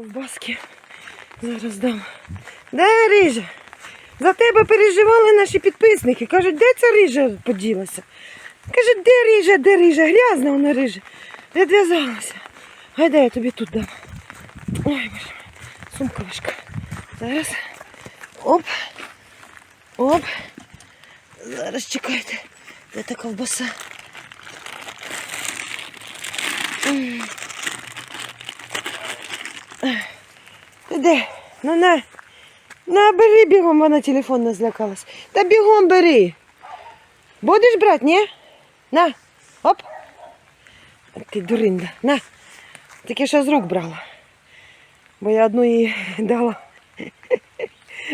ковбаски. Зараз дам. Де рижа? За тебе переживали наші підписники. Кажуть, де ця рижа поділася? Кажуть, де рижа, де рижа? Грязна вона рижа. Відв'язалася. Гайда я тобі тут дам. Ой, боже. Сумка важка. Зараз. Оп. Оп. Зараз чекайте. Де та ковбаса? М. де? Ну на. На, бери бігом, вона телефон не злякалась. Та бігом бери. Будеш брати, ні? На. Оп. Ти дуринда. На. Таке що з рук брала. Бо я одну їй дала.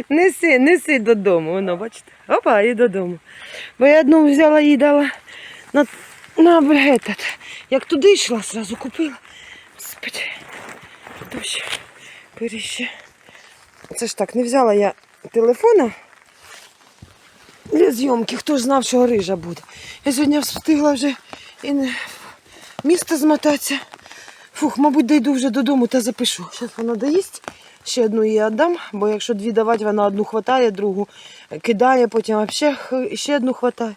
Неси, неси додому, воно, бачите. Опа, і додому. Бо я одну взяла і дала на, на этот. Як туди йшла, зразу купила. Господи, дощ, періще. Це ж так, не взяла я телефона для зйомки. Хто ж знав, що рижа буде. Я сьогодні встигла вже і не місто змотатися. Фух, мабуть, дійду вже додому та запишу. Зараз вона доїсть. Ще одну їй віддам, бо якщо дві давати, вона одну хватає, другу кидає, потім взагалі ще одну хватає.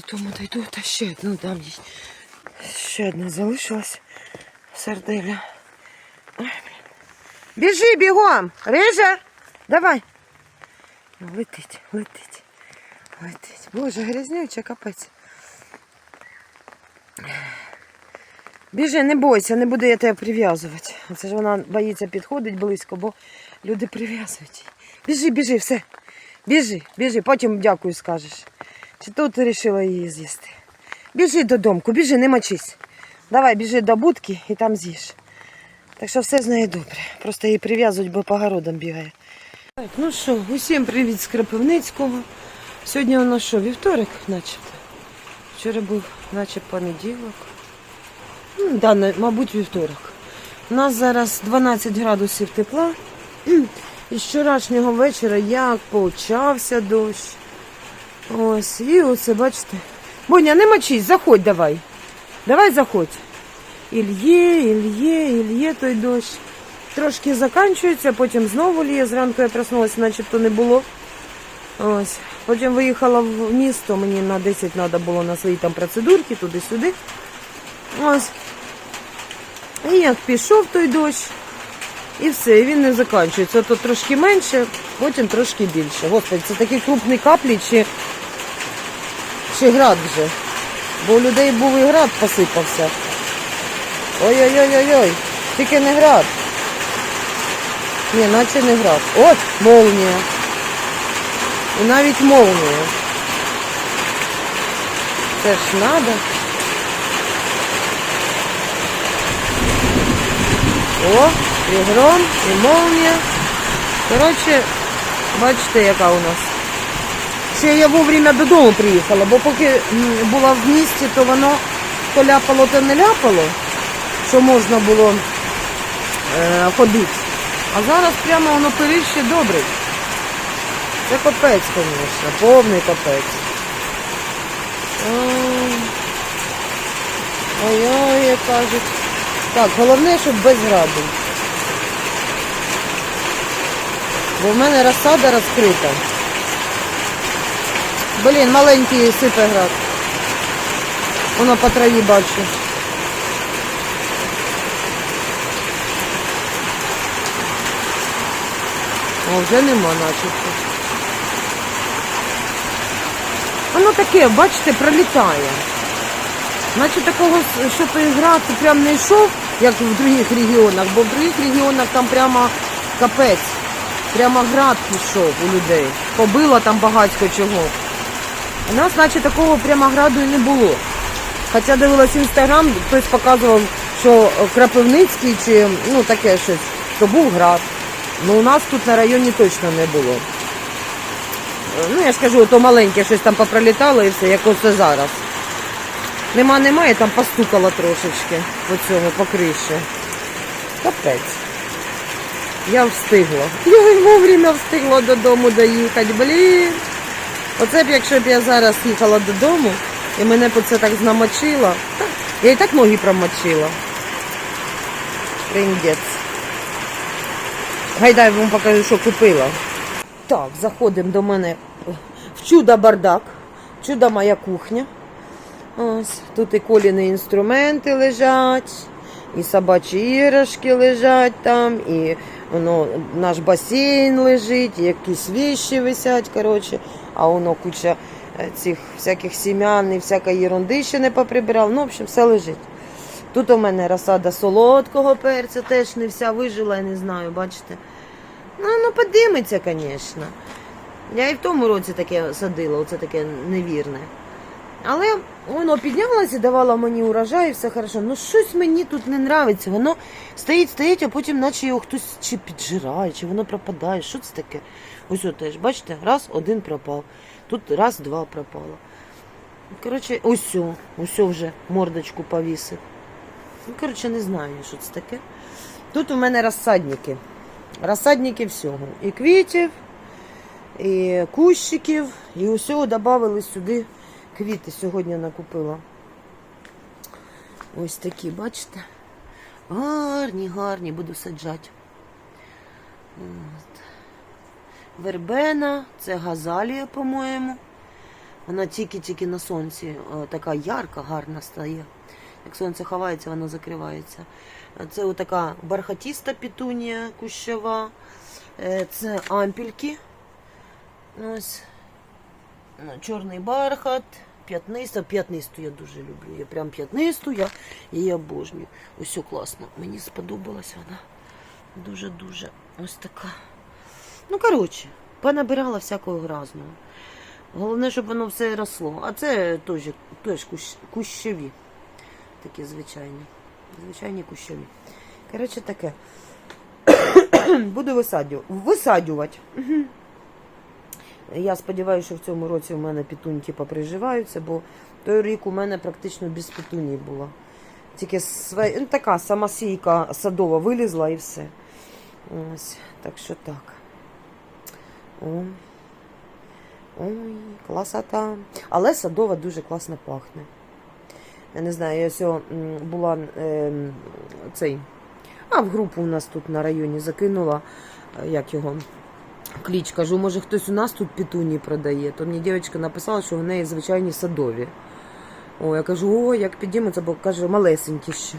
Додому дійду та ще одну дам їй. Ще одна залишилась. Серделя. Біжи бігом! Рижа! Давай. Ну, Летить, летить, летить. Боже, грязнюча капець. Біжи, не бойся, не буду я тебе прив'язувати. Це ж вона боїться підходить близько, бо люди прив'язують. Біжи, біжи, все. Біжи, біжи, потім дякую скажеш. Чи тут вирішила її з'їсти? Біжи додому, біжи, не мочись. Давай, біжи до будки і там з'їж. Так що все з нею добре. Просто її прив'язують, бо по городам бігає. Так, ну що, усім привіт з Кропивницького. Сьогодні у нас що, вівторок, начебто. Вчора був, наче понеділок. Ну, да, мабуть, вівторок. У нас зараз 12 градусів тепла. І з вчорашнього вечора як почався дощ. Ось, і оце, бачите. Боня, не мочись, заходь давай. Давай заходь. Ільє, ільє, ільє той дощ. Трошки закінчується, потім знову ліє. Зранку я проснулася, начебто не було. Ось. Потім виїхала в місто, мені на 10 треба було на свої там процедурки, туди-сюди. Ось. І як пішов той дощ, і все, і він не закінчується. То трошки менше, потім трошки більше. Господи, це такі крупні каплі чи, чи град вже. Бо у людей був і град посипався. Ой-ой-ой-ой-ой, тільки не град. Ні, наче не град. От молнія. І навіть молнія. Це ж надо. О, і гром, і молнія. Коротше, бачите, яка у нас. Ще я вовремя додому приїхала, бо поки була в місті, то воно то ляпало, то не ляпало, що можна було е, ходити. А зараз прямо воно періще добре. Це капець, звісно, повний капець. Ой. Ой-ой, як кажуть. Так, головне, щоб без граду. Бо в мене розсада розкрита. Блін, маленький сипе град. Воно по траві бачу. О, вже нема начебто. Воно таке, бачите, пролітає. Значить такого, щоб град прям не йшов, як в других регіонах, бо в других регіонах там прямо капець. Прямо град пішов у людей. Побило там багатько чого. У нас, наче, такого прямо граду і не було. Хоча дивилась інстаграм, хтось показував, що Крапивницький чи ну таке щось, то був град. Ну у нас тут на районі точно не було. Ну я ж кажу, то маленьке щось там попролітало і все, як оце зараз. Нема, немає, там постукало трошечки по цьому, по криші. Капець. Я встигла. Я вовремя встигла додому доїхати. Блін. Оце б якщо б я зараз їхала додому і мене б це так знамочило. Я і так ноги промочила. Приндець. Гайдай вам покажу, що купила. Так, заходимо до мене в чудо бардак. Чудо моя кухня. Ось тут і коліні інструменти лежать, і собачі іграшки лежать там, і воно, наш басейн лежить, і якісь віші висять, коротше, а воно куча е, цих всяких сім'ян і всякої ерунди ще не поприбирав. Ну, в общем, все лежить. Тут у мене розсада солодкого перця, теж не вся вижила, я не знаю, бачите. Ну, ну подиметься, звісно. Я і в тому році таке садила, оце таке невірне. Але воно піднялося, давало мені урожай, і все хорошо. Ну щось мені тут не нравиться. Воно стоїть, стоїть, а потім наче його хтось чи піджирає, чи воно пропадає. Що це таке? Ось теж, бачите, раз, один пропав. Тут раз, два пропало. Коротше, ось, ось вже мордочку повісив. Ну, коротше, не знаю, що це таке. Тут у мене розсадники. Розсадники всього. І квітів, і кущиків, і усього додали сюди квіти. Сьогодні накупила. Ось такі, бачите? Гарні, гарні, буду саджати. От. Вербена, це газалія, по-моєму. Вона тільки-тільки на сонці е, така ярка, гарна стає. Як сонце ховається, воно закривається. Це отака бархатіста петунія кущова. Е, Це ампільки. Ось. Ну, Чорний бархат, п'ятниста. П'ятнисту я дуже люблю. Я прям п'ятнисту, я її обожнюю. Ось класно. Мені сподобалася вона. Дуже-дуже ось така. Ну, коротше, понабирала всякого разного. Головне, щоб воно все росло. А це теж, теж кущ, кущові. Такі звичайні. Звичайні кущові. Коротше, таке. Буду висадю... висадювати. Я сподіваюся, що в цьому році у мене пітуньки поприживаються, бо той рік у мене практично без пітуній було. Тільки све... ну, така самосійка садова вилізла і все. Ось, так що так. О. Ой, класота. Але садова дуже класно пахне. Я не знаю, я сьо була ем, цей. А в групу у нас тут на районі закинула, е, як його, кліч. Кажу, може хтось у нас тут петуні продає. То мені дівчинка написала, що в неї звичайні садові. О, я кажу, о, як підіймуться, бо каже, малесенькі ще.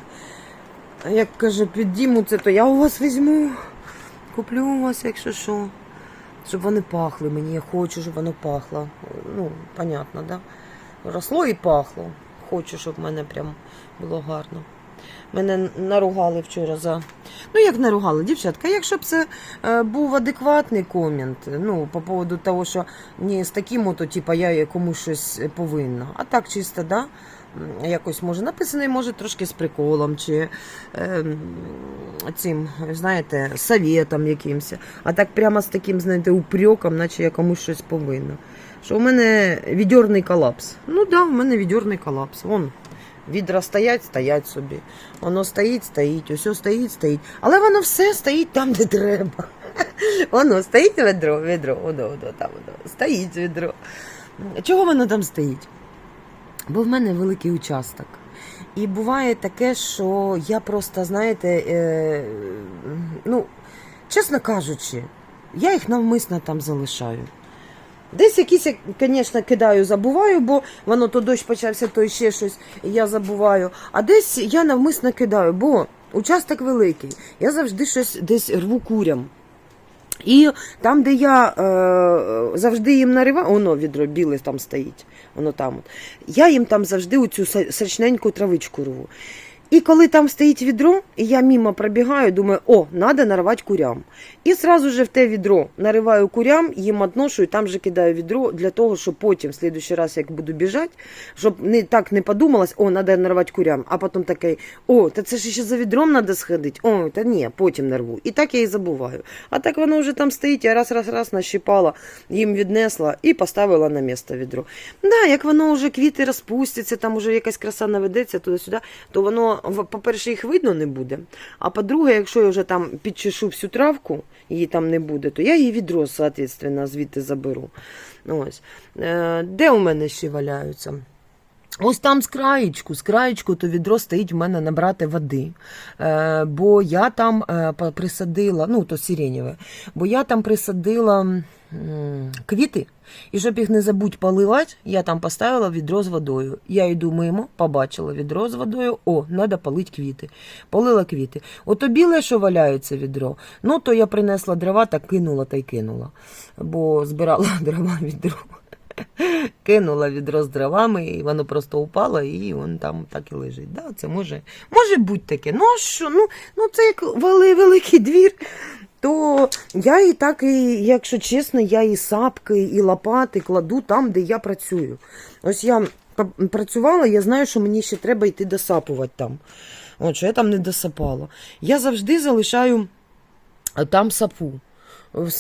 А як каже, підіймуться, то я у вас візьму. Куплю у вас, якщо що. Щоб вони пахли мені. Я хочу, щоб воно пахло. Ну, понятно, да? Росло і пахло. Хочу, щоб в мене прям було гарно. Мене наругали вчора за. Ну, як наругали, дівчатка, якщо б це е, був адекватний комент, ну, по поводу того, що не з таким, то типа я комусь щось повинна. А так чисто, да? Якось може написаний, може трошки з приколом, чи е, цим, знаєте, советом якимось. А так прямо з таким, знаєте, упреком, наче я комусь щось повинна. Що у мене відьорний колапс. Ну да, у мене відьорний колапс. Вон, відра стоять, стоять собі. Воно стоїть, стоїть, усе стоїть, стоїть. Але воно все стоїть там, де треба. Воно стоїть ведро, ведро, воно, воно, там воно, стоїть ведро. Чого воно там стоїть? Бо в мене великий участок. І буває таке, що я просто, знаєте, е, ну, чесно кажучи, я їх навмисно там залишаю. Десь якісь, я, звісно, кидаю, забуваю, бо воно то дощ почався, то ще щось, я забуваю. А десь я навмисно кидаю, бо участок великий. Я завжди щось десь рву курям. І там, де я е, завжди їм нариваю, воно відро біле там стоїть, воно там. Я їм там завжди оцю сочненьку травичку рву. І коли там стоїть відро, і я мимо пробігаю, думаю, о, треба наривати курям. І одразу же в те відро нариваю курям, їм отношу і там же кидаю відро для того, щоб потім, в следующий раз, як буду біжати, щоб не так не подумалось, о, треба наривати курям, а потім такий, о, та це ж ще за відром треба сходити. О, та ні, потім нарву. І так я і забуваю. А так воно вже там стоїть, я раз, раз, раз нащипала, їм віднесла і поставила на місце відро. Да, як воно вже квіти розпустяться, там вже якась краса наведеться туди-сюди, то воно, по-перше, їх видно не буде. А по-друге, якщо я вже там підчешу всю травку, її там не буде, то я її відро, соответственно, звідти заберу. Ось. Е, Де у мене ще валяються? Ось там з краєчку, з краєчку то відро стоїть в мене набрати води. Е, бо я там е, присадила, ну то сиренєве, бо я там присадила квіти, і щоб їх не забудь поливати, я там поставила відро з водою. Я йду мимо, побачила відро з водою. О, треба полити квіти. Полила квіти. Ото біле, що валяється відро. Ну то я принесла дрова та кинула та й кинула. Бо збирала дрова відро. Кинула відро з дровами, і воно просто упало, і він там так і лежить. Да, це може, може бути таке. Ну що? Ну, ну це як вели, великий двір. То я і так, і, якщо чесно, я і сапки, і лопати кладу там, де я працюю. Ось я працювала, я знаю, що мені ще треба йти досапувати там. От що я там не досапала. Я завжди залишаю там сапу.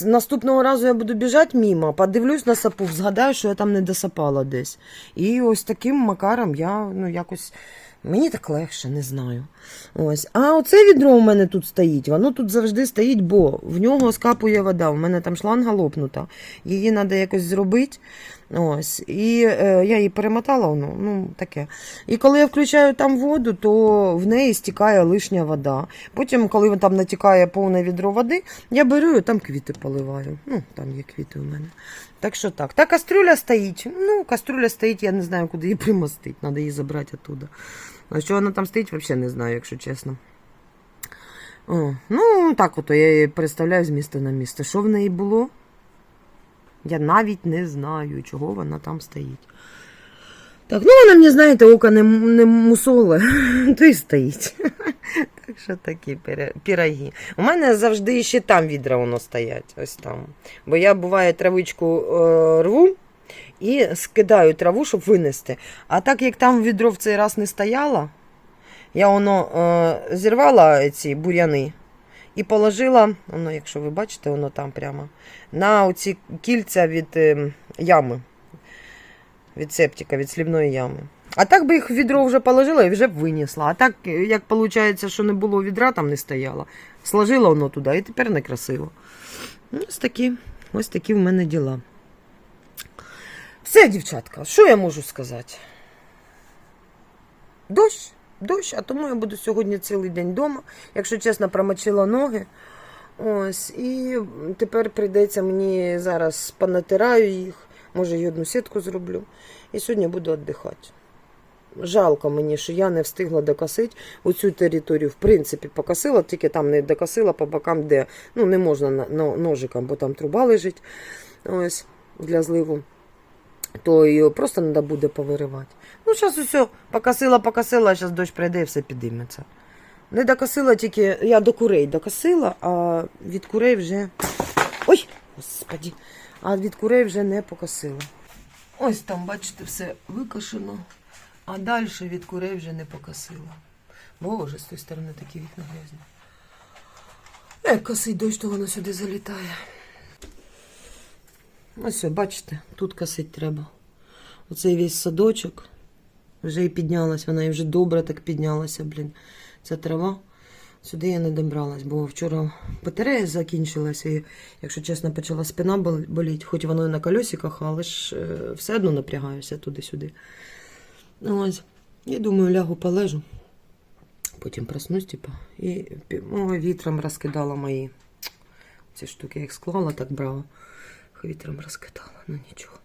Наступного разу я буду біжати мимо, подивлюсь на сапу, згадаю, що я там не досапала десь. І ось таким макаром я ну якось. Мені так легше, не знаю. Ось. А оце відро у мене тут стоїть. Воно тут завжди стоїть, бо в нього скапує вода. У мене там шланга лопнута. Її треба якось зробити. Ось. І е, я її перемотала, ну, ну таке. І коли я включаю там воду, то в неї стікає лишня вода. Потім, коли там натікає повне відро води, я беру і там квіти поливаю. Ну, там є квіти у мене. Так що так. Та кастрюля стоїть. Ну, кастрюля стоїть, я не знаю, куди її примостити. Треба її забрати оттуда. А що вона там стоїть, взагалі не знаю, якщо чесно. О, ну, так ото я її переставляю з міста на місце. Що в неї було? Я навіть не знаю, чого вона там стоїть. Так, ну вона мені, знаєте, око не, не мусоле, то й стоїть. Так що такі піроги. У мене завжди ще там відра воно стоять. Ось там. Бо я буває травичку е, рву і скидаю траву, щоб винести. А так як там відро в цей раз не стояло, я воно е, зірвала ці бур'яни і положила, воно, якщо ви бачите, воно там прямо, на оці кільця від е, ями, від септика, від слівної ями. А так би їх відро вже положила і вже б винесла. А так, е, як виходить, що не було відра, там не стояло. Сложила воно туди і тепер некрасиво. Ну, Ось такі, ось такі в мене діла. Все, дівчатка, що я можу сказати? Дощ, дощ, а тому я буду сьогодні цілий день вдома. Якщо чесно, промочила ноги. Ось, і тепер прийдеться мені зараз понатираю їх, може й одну сітку зроблю. І сьогодні буду віддихати. Жалко мені, що я не встигла докосити оцю територію. В принципі, покосила, тільки там не докосила по бокам, де ну, не можна на- на- ножиком, бо там труба лежить ось, для зливу. То її просто треба буде повиривати. Ну, зараз усе, покосила, покосила, а зараз дощ прийде і все підійметься. Не докосила тільки, я до курей докосила, а від курей вже. Ой, господі, а від курей вже не покосила. Ось там, бачите, все викошено, а далі від курей вже не покосила. Боже, з тої сторони такі вікна грязні. Як косить дощ, то воно сюди залітає. Ось, бачите, тут косить треба. Оцей весь садочок. Вже і піднялась вона, і вже добре так піднялася, блін. Ця трава. Сюди я не добралась, бо вчора батарея закінчилася, і, якщо чесно, почала спина боліти, хоч воно і на колесиках, але ж е, все одно напрягаюся туди-сюди. Ну, Ось. Я думаю, лягу полежу. Потім проснусь, типа, і о, вітром розкидала мої ці штуки, як склала, так брала. Вітром розкидала, ну нічого.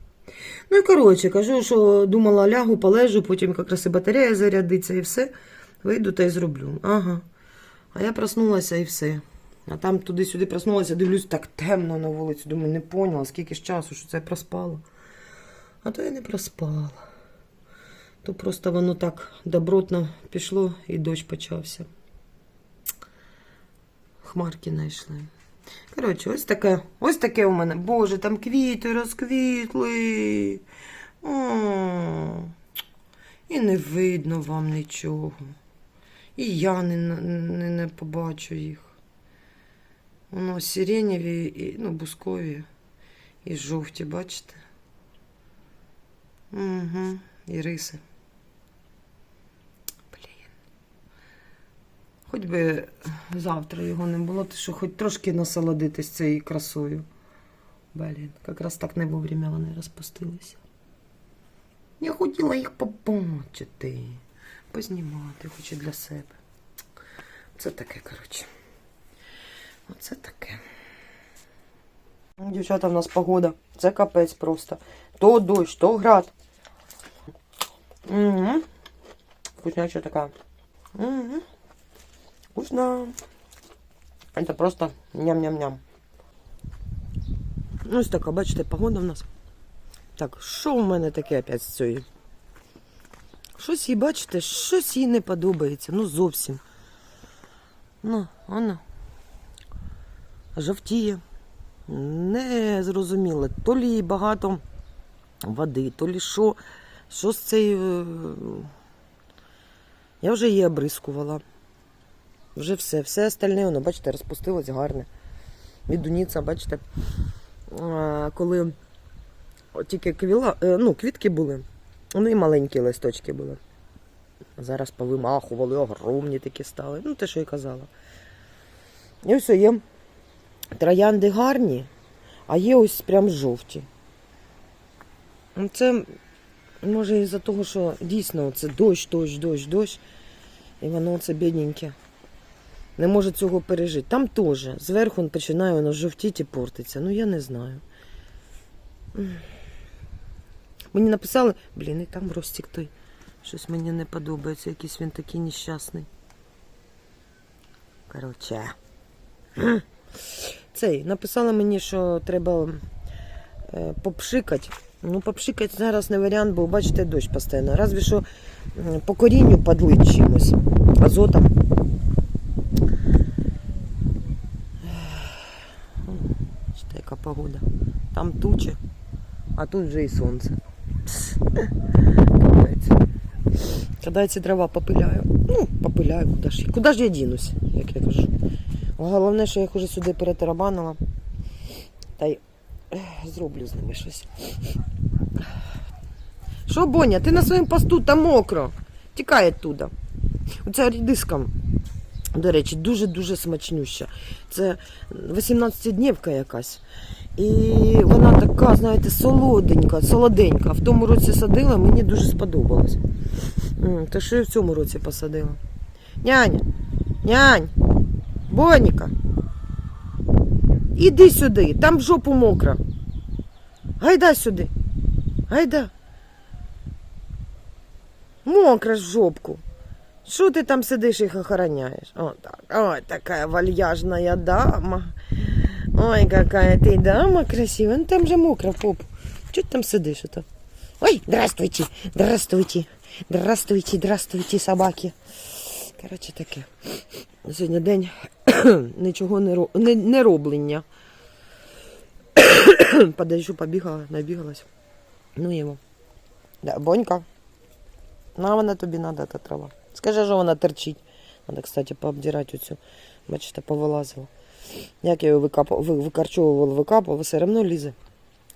Ну і коротше, кажу, що думала, лягу, полежу, потім якраз і батарея зарядиться і все. Вийду та й зроблю. Ага. А я проснулася і все. А там туди-сюди проснулася, дивлюсь, так темно на вулиці. Думаю, не поняла, скільки ж часу, що це я проспала. А то я не проспала. То просто воно так добротно пішло і дощ почався. Хмарки знайшли. Коротше, ось таке, ось таке у мене. Боже, там квіти розквітли. О, і не видно вам нічого. І я не, не, не побачу їх. Воно сиренєві, і, ну, бускові і жовті, бачите? Угу. І риси. Хоч би завтра його не було, то що хоч трошки насолодитись цією красою. Блін, якраз так не вовремя вони розпустилися. Я хотіла їх побачити, познімати, хочу для себе. Це таке, коротше. Оце таке. Дівчата, в нас погода. Це капець просто. То дощ, то град. Угу. Вкусняча така. Угу. Вкусно. Это просто ням-ням-ням. Ну, ось така, бачите, погода в нас. Так, що в мене таке опять з цією? Щось їй, бачите, щось їй не подобається. Ну, зовсім. Ну, вона жовтіє. Не зрозуміло. То лі багато води, то лі що. Що з цією. е, Я вже її обрискувала. Вже все. Все остальне, воно, бачите, розпустилось гарне. Відуніця, бачите, коли тільки квіла, е, ну, квітки були, вони маленькі листочки були. Зараз повимахували, огромні такі стали. Ну, те, що я казала. І все, є троянди гарні, а є ось прям жовті. Ну, Це може із-за того, що дійсно це дощ, дощ, дощ, дощ. І воно це бідненьке. Не може цього пережити. Там теж. Зверху він починає воно жовтіти і портиться. Ну я не знаю. Мені написали, блін, і там Ростік той. Щось мені не подобається, якийсь він такий нещасний. Коротше. Цей, написала мені, що треба е, попшикати. Ну, попшикати зараз не варіант, бо бачите, дощ постійно. Разве що по корінню подлить чимось. Азотом. Бачите, яка погода. Там тучі, а тут вже і сонце. Капець. Я дрова попиляю. Ну, попиляю, куди ж, куди ж я дінусь, як я кажу. Головне, що я їх уже сюди перетарабанила. Та й зроблю з ними щось. Що, Боня, ти на своєму посту там мокро. Тікай оттуда. Оця рідиска, до речі, дуже-дуже смачнюща. Це 18-днівка якась. І вона така, знаєте, солоденька, солоденька. В тому році садила, мені дуже сподобалось. То що я в цьому році посадила. Няня, нянь, Боніка. Іди сюди, там жопу мокро. Гайда сюди. Гайда. Мокро ж жопку. Що ти там сидиш і охороняєш? О, так. Ой, така вальяжная дама. Ой, какая ты дама красивая. Ну там же мокро, поп. Чого ти там сидиш? Это? Ой, здравствуйте, здравствуйте, здравствуйте, здравствуйте, собаки. Коротше таке. Сьогодні день нічого не, ро... не, не роблення. Подожду, побігала, набігалась. Ну його. Да, Бонька. На вона тобі надо, та трава. Скажи, що вона терчить. Надо, кстати, пообдирати оцю. Бачите, повилазила. Як я її викапувала, все одно лізе.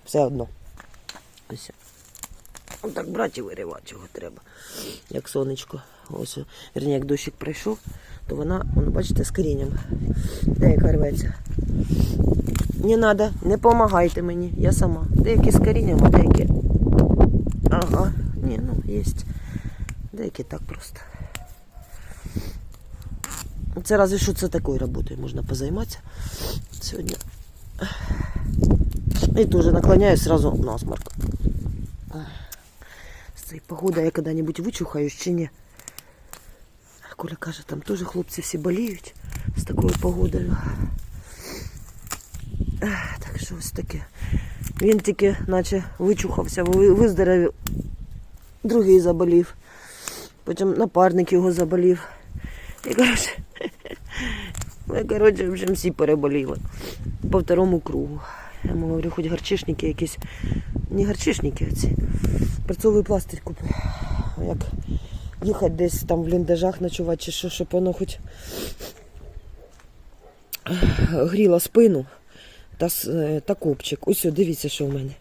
Все одно. Ось. Так брати і виривати його треба. Як сонечко. Ось, вірні, як дощик прийшов, то вона, воно, бачите, з корінням. Деяка рветься. Не треба, не допомагайте мені, я сама. Деякі з корінням, а деякі. Ага, ні, ну, є. Деякі так просто. Це разве що це такою роботою можна позайматися сьогодні. І теж наклоняюсь сразу насморк. З цієї погоди я коли-небудь вичухаюсь чи ні. Коля каже, там теж хлопці всі боліють з такою погодою. Так що ось таке. Він тільки наче вичухався, ви- виздоровів. Другий заболів. Потім напарник його заболів. І коротше, ми, коротше, вже всі переболіли. По второму кругу. Я йому говорю, хоч гарчишники якісь. Не гарчишники, а ці. Перцовий пластир купи. Як їхати десь там в ліндажах ночувати чи що, щоб воно хоч гріло спину та, е, та копчик. Ось, дивіться, що в мене.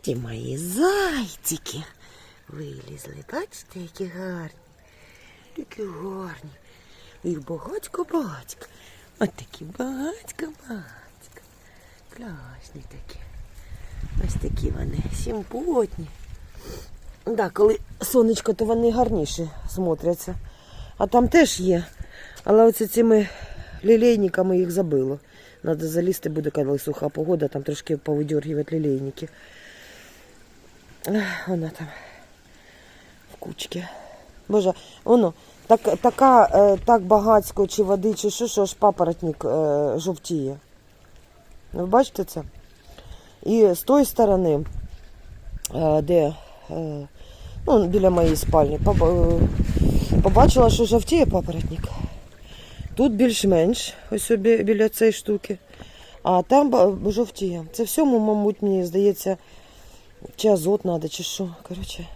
Ті мої зайчики вилізли. Бачите, які гарні. Такі гарні. Їх багатько-багатько. От такі багатько-багатько. Класні такі. Ось такі вони, симпотні. Да, коли сонечко, то вони гарніше смотряться. А там теж є. Але оце цими лілейниками їх забило. Надо залізти буде, коли суха погода, там трошки повидергувати лілейники. Вона там в кучці. Боже, воно, так, така, е, так багацько чи води, чи що, що ж папоротник е, жовтіє. Ви бачите це? І з тої сторони, е, де е, ну, біля моєї спальні, е, побачила, що жовтіє папоротник. Тут більш-менш, ось бі- біля цієї штуки. А там жовтіє. Це всьому, мабуть, мені здається, чи азот треба, чи що. Коротше,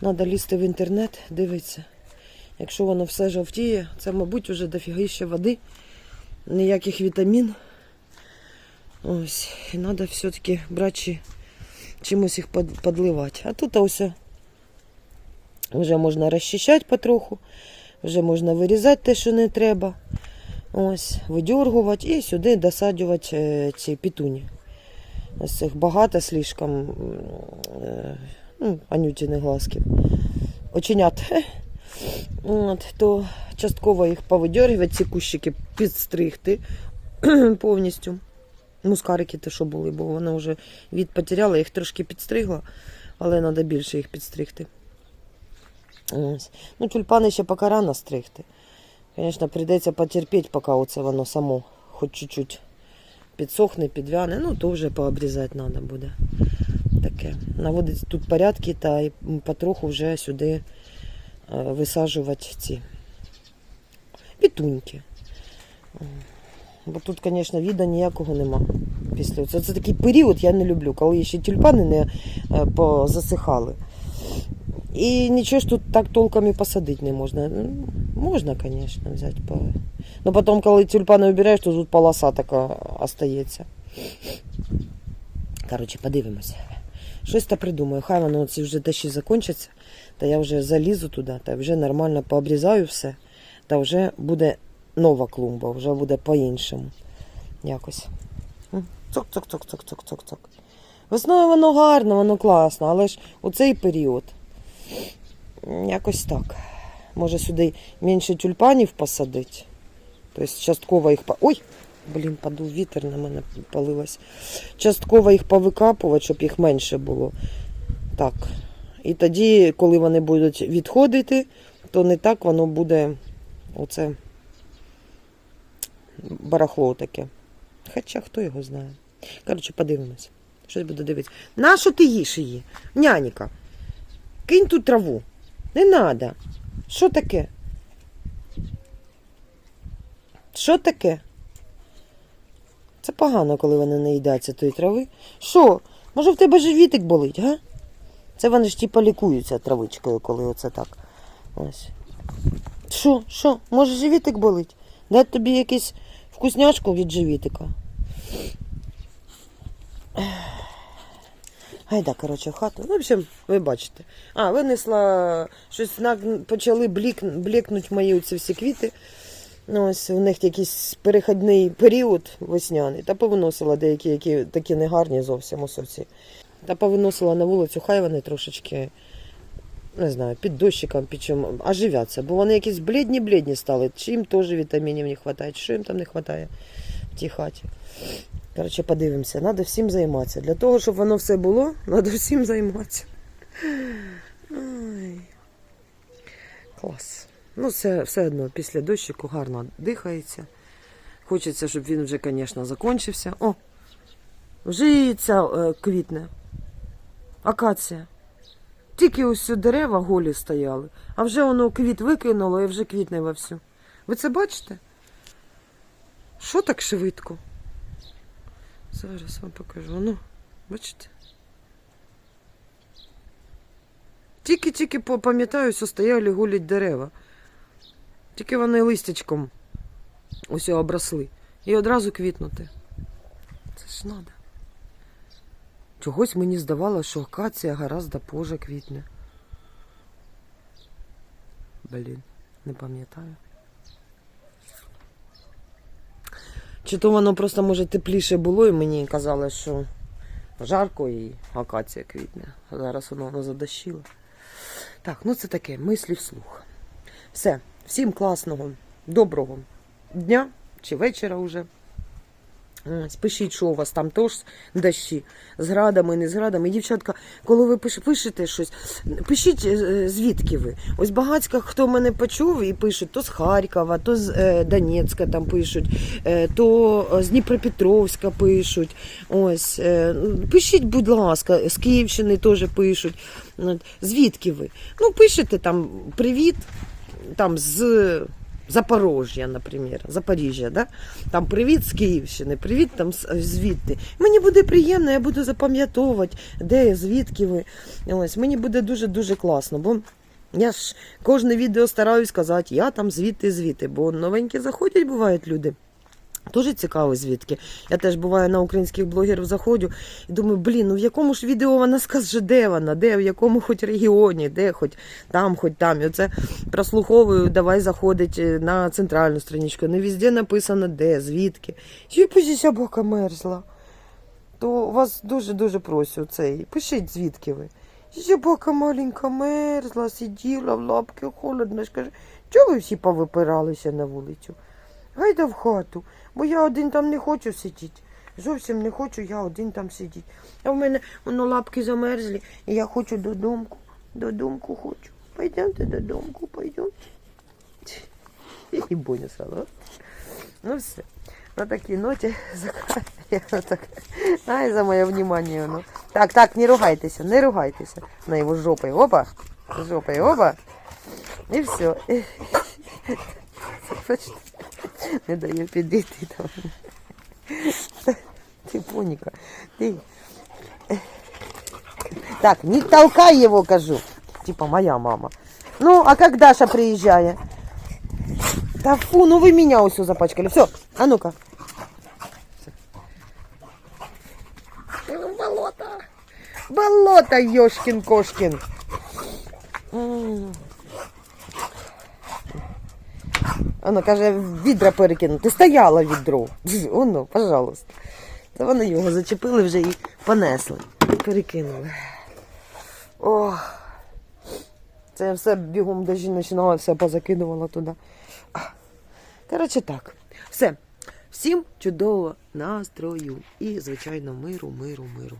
треба лізти в інтернет, дивитися. Якщо воно все жовтіє, це, мабуть, вже дофігіще води, ніяких вітамін. Ось, і треба все-таки брати чимось їх под- подливати. А тут ось вже можна розчищати потроху, вже можна вирізати те, що не треба. Ось, видергувати і сюди досаджувати е, ці пітуні. Ось цих багато слишком е, ну, анютіних глазків. Оченят. От, то частково їх повидергувати, ці кущики підстригти повністю. Мускарики те, що були, бо вона вже від потеряла, їх трошки підстригла, але треба більше їх підстригти. Ось. Ну, тюльпани ще поки рано стригти. Звісно, прийдеться потерпіти, поки оце воно само хоч чуть-чуть підсохне, підвяне, ну то вже пообрізати треба буде. Таке. Наводить тут порядки та потроху вже сюди висаджувати ці пітуньки. Бо тут, звісно, віда ніякого нема. Після це, такий період я не люблю, коли ще тюльпани не е, позасихали. І нічого ж тут так толком і посадити не можна. Ну, Можна, звісно, взяти. Ну потім, коли тюльпани обираєш, то тут полоса така остається. Коротше, подивимося. Щось та придумаю. Хай воно ці вже дощі закінчаться, та я вже залізу туди, та вже нормально пообрізаю все, та вже буде нова клумба, вже буде по-іншому. Якось. Цок-цок-цок-цок-цок-цок-цок. Весною воно гарно, воно класно, але ж у цей період якось так. Може сюди менше тюльпанів посадити. Тобто частково їх. Ой! Блін, подув вітер на мене палилось. Частково їх повикапувати, щоб їх менше було. Так. І тоді, коли вони будуть відходити, то не так воно буде оце барахло таке. Хоча хто його знає. Коротше, подивимось. Щось буду дивитися. На що ти їш її? Няніка, кинь ту траву. Не треба. Що таке? Що таке? Це погано, коли вони не їдяться тої трави. Що? Може в тебе живітик болить, га? Це вони ж типа лікуються травичкою, коли оце так. Ось. Що, що? Може живітик болить? Дати тобі якусь вкусняшку від живітика. Гайда, коротше, в хату. Ну, в общем, ви бачите. А, винесла щось почали блік... блікнуть мої оці всі квіти. Ну, Ось у них якийсь перехідний період весняний. Та повиносила деякі, які такі негарні зовсім ось оці. Та повиносила на вулицю, хай вони трошечки, не знаю, під дощиком, під чим, оживяться. Бо вони якісь блідні-блідні стали. Чи їм теж вітамінів не вистачає, що їм там не вистачає в тій хаті. Коротше, подивимося, треба всім займатися. Для того, щоб воно все було, треба всім займатися. Ой. Клас. Ну, все, все одно після дощику гарно дихається. Хочеться, щоб він вже, звісно, закінчився. О! Вже і ця е, квітне. Акація. Тільки ось дерева голі стояли, а вже воно квіт викинуло і вже квітне вовсю. Ви це бачите? Що так швидко? Зараз вам покажу. Ну, бачите? Тільки-тільки пам'ятаю, що стояли гулять дерева. Тільки вони листячком ось обросли. І одразу квітнути. Це ж надо. Чогось мені здавалося, що акація гораздо позже квітне. Блін, не пам'ятаю. Чи то воно просто може тепліше було, і мені казали, що жарко і акація квітне. А зараз воно, воно задощило. Так, ну це таке, мислі вслух. Все, всім класного, доброго дня чи вечора вже. Ось, Пишіть, що у вас там теж дощі з градами, не з градами. Дівчатка, коли ви пиш- пишете щось, пишіть е, звідки ви. Ось багацька, хто мене почув і пишуть, то з Харкова, то з е, Донецька там пишуть, е, то з Дніпропетровська пишуть. Ось, е, пишіть, будь ласка, з Київщини теж пишуть. Звідки ви? Ну, пишете там привіт, там з Запорожжя, наприклад, Запоріжжя, да? там привіт з Київщини, привіт там звідти. Мені буде приємно, я буду запам'ятовувати, де, звідки ви. Ось, мені буде дуже-дуже класно, бо я ж кожне відео стараюсь казати, я там звідти, звідти, бо новенькі заходять, бувають люди. Дуже цікаво, звідки. Я теж буваю на українських блогерів заходжу і думаю, блін, ну в якому ж відео вона скаже, де вона, де, в якому хоч регіоні, де, хоч там, хоч там. І оце прослуховую, давай заходить е, на центральну страничку. Не везде написано де, звідки. Чи позі собака мерзла. То вас дуже-дуже просю цей. Пишіть, звідки ви. Собака маленька мерзла, сиділа в лапки, холодно. Скаже, чого ви всі повипиралися на вулицю? Гайда в хату, бо я один там не хочу сидіти. Зовсім не хочу я один там сидіти. А в мене воно лапки замерзлі, і я хочу додомку. Додомку хочу. Пойдемте додомку, пойдемте. І Боня сразу. Ну все. На такій ноті так. За моє внимание. Ну. Так, так, не ругайтеся, не ругайтеся. На його жопою. Опа. Жопою, опа. І все. Не дає підійти там. Ти поніка. Ти. Так, не толкай его, кажу. Типа моя мама. Ну, а как Даша приезжает? Да фу, ну вы меня все запачкали. Все, а ну-ка. Болото. Болото, Ёшкин-кошкин. М. Воно каже, відра перекинути. Стояло відро. Воно, пожалуйста. Та вони його зачепили вже і понесли. Перекинули. Ох. Це я все бігом до жіночного, все позакидувала туди. Коротше так. Все. Всім чудового настрою і, звичайно, миру, миру, миру.